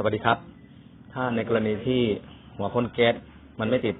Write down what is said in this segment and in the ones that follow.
สวัสดีครับ ถ้าในกรณีที่หัวพ่นแก๊สมันไม่ติด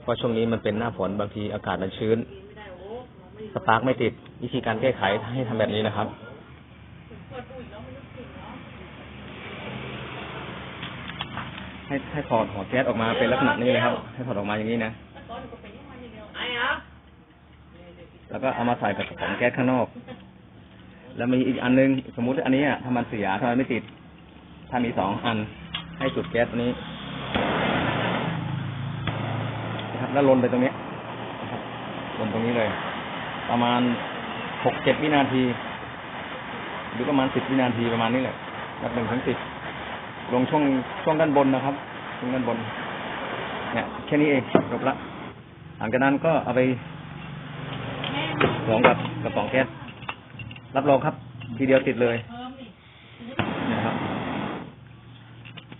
เพราะช่วงนี้มันเป็นหน้าฝนบางทีอากาศมันชื้น สปาร์กไม่ติด วิธีการแก้ไขให้ทำแบบนี้นะครับ ให้ให้ถอดหัวแก๊สออกมาเป็นลักษณะนี้เลยครับ ให้ถอดออกมาอย่างนี้นะ แล้วก็เอามาใส่กับกระป๋องแก๊สข้างนอก แล้วมีอีกอันนึง สมมุติอันนี้อะถ้ามันเสียถ้ามันไม่ติด ถ้ามีสองอัน ให้จุดแก๊สตัวนี้นะครับแล้วลนไปตรงนี้นะครับลนตรงนี้เลย ประมาณหกเจ็ดวินาที หรือประมาณสิบวินาทีประมาณนี้แหละนับหนึ่งถึงสิบลงช่วงช่วงด้านบนนะครับช่วงด้านบน เนี่ยแค่นี้เองจบละหลังจากนั้นก็เอาไปสวมกับกระป๋องแก๊สรับรองครับ ทีเดียวติดเลยนะครับ